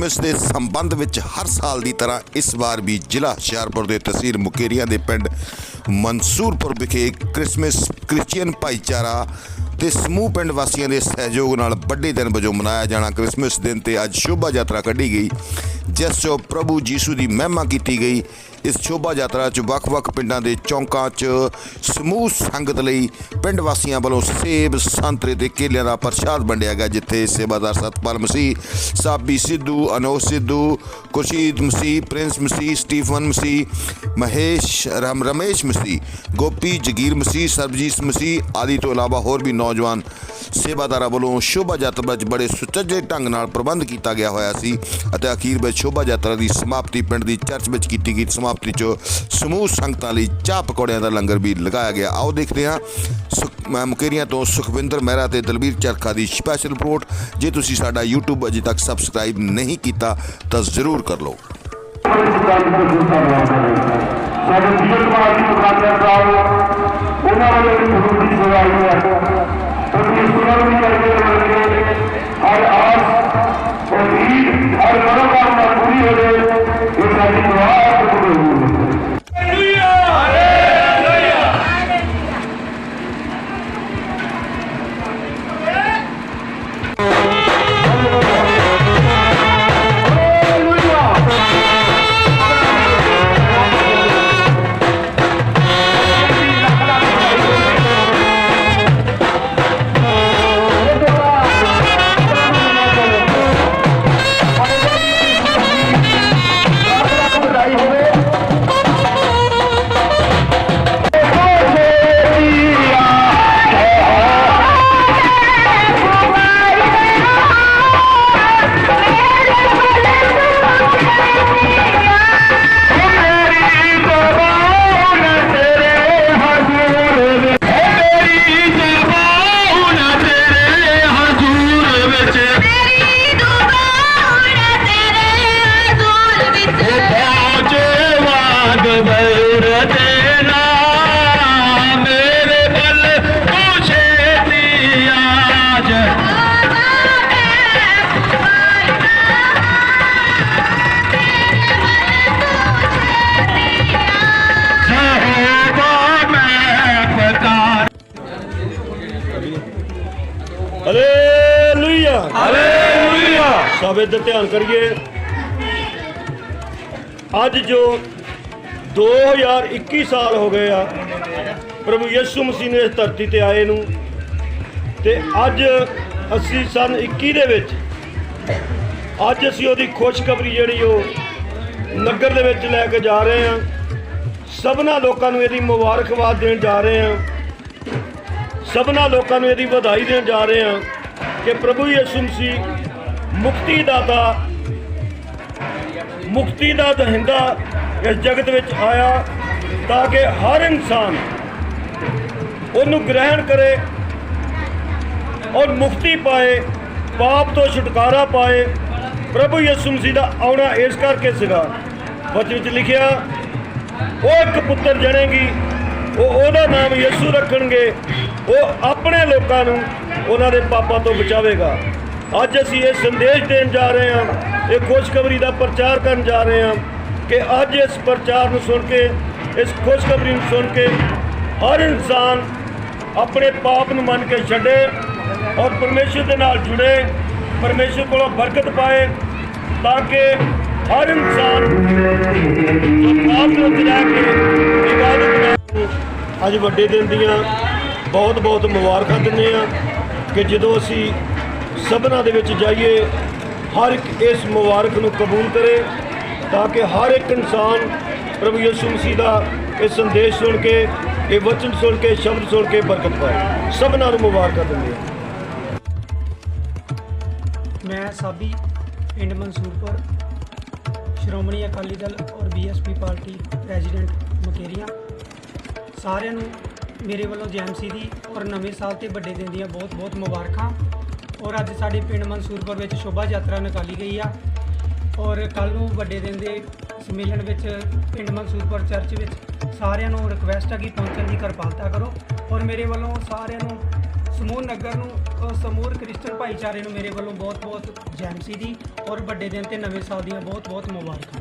Christmas ਦੇ ਸੰਬੰਧ ਵਿੱਚ ਹਰ ਸਾਲ ਦੀ ਤਰ੍ਹਾਂ ਇਸ ਵਾਰ ਵੀ ਜ਼ਿਲ੍ਹਾ ਹੁਸ਼ਿਆਰਪੁਰ ਦੇ ਤਹਿਸੀਲ ਮੁਕੇਰੀਆਂ ਦੇ ਪਿੰਡ ਮਨਸੂਰਪੁਰ ਵਿਖੇ ਕ੍ਰਿਸਮਸ ਕ੍ਰਿਸਚੀਅਨ ਭਾਈਚਾਰਾ ਤੇ ਸਮੂਹ ਪਿੰਡ ਵਾਸੀਆਂ ਦੇ ਸਹਿਯੋਗ ਨਾਲ ਵੱਡੇ ਦਿਨ ਵਜੋਂ ਮਨਾਇਆ ਜਾਣਾ ਕ੍ਰਿਸਮਸ ਦਿਨ ਤੇ ਅੱਜ ਸ਼ੋਭਾ ਯਾਤਰਾ ਕੱਢੀ ਗਈ, ਜਿਸ 'ਚ ਪ੍ਰਭੂ ਯੀਸ਼ੂ ਦੀ ਮਹਿਮਾ ਕੀਤੀ ਗਈ। ਇਸ ਸ਼ੋਭਾ ਯਾਤਰਾ 'ਚ ਵੱਖ-ਵੱਖ ਪਿੰਡਾਂ ਦੇ ਚੌਂਕਾਂ 'ਚ ਸਮੂਹ ਸੰਗਤ ਲਈ ਪਿੰਡ ਵਾਸੀਆਂ ਵੱਲੋਂ ਸੇਬ ਸੰਤਰੇ ਤੇ ਕੇਲਿਆਂ ਦਾ ਪ੍ਰਸ਼ਾਦ ਵੰਡਿਆ ਗਿਆ, ਜਿੱਥੇ ਸੇਵਾਦਾਰ ਸਤਪਾਲ ਮਸੀਹ, ਸਾਬੀ ਸਿੱਧੂ, ਅਨੋਜ ਸਿੱਧੂ ਕੁਰਸ਼ੀਦ ਮਸੀਹ, ਪ੍ਰਿੰਸ ਮਸੀਹ, ਸਟੀਫਨ ਮਸੀਹ, ਮਹੇਸ਼ ਰਮ, ਰਮੇਸ਼ ਮਸੀਹ, ਗੋਪੀ, ਜਗੀਰ ਮਸੀਹ, ਸਰਬਜੀਤ ਮਸੀਹ ਆਦਿ ਤੋਂ ਇਲਾਵਾ ਹੋਰ ਵੀ ਨੌਜਵਾਨ ਸੇਵਾਦਾਰਾਂ ਵੱਲੋਂ ਸ਼ੋਭਾ ਯਾਤਰਾ 'ਚ ਬੜੇ ਸੁਚੱਜੇ ਢੰਗ ਨਾਲ ਪ੍ਰਬੰਧ ਕੀਤਾ ਗਿਆ ਹੋਇਆ ਸੀ ਅਤੇ ਅਖੀਰ ਵਿੱਚ ਸ਼ੋਭਾ ਯਾਤਰਾ ਦੀ ਸਮਾਪਤੀ ਪਿੰਡ ਦੀ ਚਰਚ ਵਿੱਚ ਕੀਤੀ ਗਈ। ਸਮਾਪਤੀ 'ਚ ਸਮੂਹ ਸੰਗਤਾਂ ਲਈ ਚਾਹ ਪਕੌੜਿਆਂ ਦਾ ਲੰਗਰ ਵੀ ਲਗਾਇਆ ਗਿਆ। ਆਓ ਦੇਖਦੇ ਹਾਂ ਮੁਕੇਰੀਆਂ ਤੋਂ ਸੁਖਵਿੰਦਰ ਮਹਿਰਾ ਤੇ ਦਲਬੀਰ ਚਰਖਾ ਦੀ ਸਪੈਸ਼ਲ ਰਿਪੋਰਟ ਜੇ ਤੁਸੀਂ ਸਾਡਾ YouTube ਅਜੇ ਤੱਕ ਸਬਸਕ੍ਰਾਈਬ ਨਹੀਂ ਕੀਤਾ, ਤਾਂ ਜ਼ਰੂਰ ਕਰ ਲਓ। ਸਾਡੇ ਜੀਵਨ ਕੁਮਾਰ ਜੀ ਮੁਖਾਤਿਆ ਸਾਹਿਬ, ਉਹਨਾਂ ਵੱਲੋਂ ਵੀ ਹਜ਼ੂਰ ਹੈ। ਸਭ ਇੱਧਰ ਧਿਆਨ ਕਰੀਏ। ਅੱਜ ਜੋ 2021 ਸਾਲ ਹੋ ਗਏ ਆ, ਪ੍ਰਭੂ ਯਿਸੂ ਮਸੀਹ ਨੇ ਇਸ ਧਰਤੀ ਤੇ ਆਏ ਨੂੰ ਤੇ ਅੱਜ ਅਸੀਂ ਸਨ 21 ਦੇ ਵਿੱਚ, ਅੱਜ ਅਸੀਂ ਉਹਦੀ ਖੁਸ਼ਖਬਰੀ ਜਿਹੜੀ ਉਹ ਨਗਰ ਦੇ ਵਿੱਚ ਲੈ ਕੇ ਜਾ ਰਹੇ ਹਾਂ। ਸਭਨਾ ਲੋਕਾਂ ਨੂੰ ਇਹਦੀ ਮੁਬਾਰਕਬਾਦ ਦੇਣ ਜਾ ਰਹੇ ਹਾਂ। ਸਭਨਾ ਲੋਕਾਂ ਨੂੰ ਇਹਦੀ ਵਧਾਈ ਦੇਣ ਜਾ ਰਹੇ ਹਾਂ ਕਿ ਪ੍ਰਭੂ ਯਿਸੂ ਮਸੀਹ ਮੁਕਤੀ ਦਾਤਾ ਮੁਕਤੀ ਦਾ ਦਹਿੰਦਾ ਇਸ ਜਗਤ ਵਿੱਚ ਆਇਆ ਤਾਂ ਕਿ ਹਰ ਇਨਸਾਨ ਉਹਨੂੰ ਗ੍ਰਹਿਣ ਕਰੇ ਔਰ ਮੁਕਤੀ ਪਾਏ, ਪਾਪ ਤੋਂ ਛੁਟਕਾਰਾ ਪਾਏ, ਪ੍ਰਭੂ ਯਿਸੂ ਮਸੀਹ ਦਾ ਆਉਣਾ ਇਸ ਕਰਕੇ ਸੀਗਾ। ਵਚਨ ਵਿੱਚ ਲਿਖਿਆ, ਉਹ ਇੱਕ ਪੁੱਤਰ ਜਣੇਗੀ ਉਹ ਉਹਦਾ ਨਾਮ ਯਿਸੂ ਰੱਖਣਗੇ, ਉਹ ਆਪਣੇ ਲੋਕਾਂ ਨੂੰ ਉਹਨਾਂ ਦੇ ਪਾਪਾਂ ਤੋਂ ਬਚਾਵੇਗਾ। ਅੱਜ ਅਸੀਂ ਇਹ ਸੰਦੇਸ਼ ਦੇਣ ਜਾ ਰਹੇ ਹਾਂ, ਇਹ ਖੁਸ਼ਖਬਰੀ ਦਾ ਪ੍ਰਚਾਰ ਕਰਨ ਜਾ ਰਹੇ ਹਾਂ ਕਿ ਅੱਜ ਇਸ ਪ੍ਰਚਾਰ ਨੂੰ ਸੁਣ ਕੇ, ਇਸ ਖੁਸ਼ਖਬਰੀ ਨੂੰ ਸੁਣ ਕੇ ਹਰ ਇਨਸਾਨ ਆਪਣੇ ਪਾਪ ਨੂੰ ਮੰਨ ਕੇ ਛੱਡੇ ਔਰ ਪਰਮੇਸ਼ਰ ਦੇ ਨਾਲ ਜੁੜੇ, ਪਰਮੇਸ਼ਰ ਕੋਲੋਂ ਬਰਕਤ ਪਾਏ ਤਾਂ ਕਿ ਹਰ ਇਨਸਾਨ ਆਪ ਨੂੰ ਜਾ ਕੇ ਇਬਾਦਤ ਅੱਜ ਵੱਡੇ ਦਿਨ ਦੀਆਂ ਬਹੁਤ ਬਹੁਤ ਮੁਬਾਰਕਾਂ ਦਿੰਦੇ ਆ ਕਿ ਜਦੋਂ ਅਸੀਂ ਸਭਨਾ ਦੇ ਵਿੱਚ ਜਾਈਏ, ਹਰ ਇੱਕ ਇਸ ਮੁਬਾਰਕ ਨੂੰ ਕਬੂਲ ਕਰੇ ਤਾਂ ਕਿ ਹਰ ਇੱਕ ਇਨਸਾਨ ਪ੍ਰਭੂ ਯਿਸੂ ਮਸੀਹ ਦਾ ਇਹ ਸੰਦੇਸ਼ ਸੁਣ ਕੇ, ਇਹ ਵਚਨ ਸੁਣ ਕੇ, ਸ਼ਬਦ ਸੁਣ ਕੇ ਬਰਕਤ ਪਾਏ। ਸਭਨਾਂ ਨੂੰ ਮੁਬਾਰਕਾਂ ਦਿੰਦੇ ਆ ਮੈਂ ਸਾਬੀ ਪਿੰਡ ਮਨਸੂਰਪੁਰ ਸ਼੍ਰੋਮਣੀ ਅਕਾਲੀ ਦਲ ਔਰ ਬੀਐਸਪੀ ਪਾਰਟੀ ਪ੍ਰੈਜ਼ੀਡੈਂਟ ਮਕੇਰੀਆਂ। ਸਾਰਿਆਂ ਨੂੰ ਮੇਰੇ ਵੱਲੋਂ ਜੈਮਸੀ ਦੀ ਔਰ ਨਵੇਂ ਸਾਲ ਤੇ ਵੱਡੇ ਦਿਨ ਦੀਆਂ ਬਹੁਤ ਬਹੁਤ ਮੁਬਾਰਕਾਂ। ਔਰ ਅੱਜ ਸਾਡੇ ਪਿੰਡ ਮਨਸੂਰਪੁਰ ਵਿੱਚ ਸ਼ੋਭਾ ਯਾਤਰਾ ਨਿਕਾਲੀ ਗਈ ਆ। ਔਰ ਕੱਲ ਨੂੰ ਵੱਡੇ ਦਿਨ ਦੇ ਸੰਮੇਲਨ ਵਿੱਚ ਪਿੰਡ ਮਨਸੂਰਪੁਰ ਚਰਚ ਵਿੱਚ ਸਾਰਿਆਂ ਨੂੰ ਰਿਕਵੈਸਟ ਆ ਕਿ ਪਹੁੰਚਣ ਦੀ ਕਿਰਪਾਲਤਾ ਕਰੋ। ਔਰ ਮੇਰੇ ਵੱਲੋਂ ਸਾਰਿਆਂ ਨੂੰ ਸਮੂਹ ਨਗਰ ਨੂੰ ਸਮੂਹ ਕ੍ਰਿਸਚਨ ਭਾਈਚਾਰੇ ਨੂੰ ਮੇਰੇ ਵੱਲੋਂ ਬਹੁਤ-ਬਹੁਤ ਜੈਮਸੀ ਦੀ। ਔਰ ਵੱਡੇ ਦਿਨ ਤੇ ਨਵੇਂ ਸਾਲ ਦੀਆਂ ਬਹੁਤ-ਬਹੁਤ ਮੁਬਾਰਕਾਂ।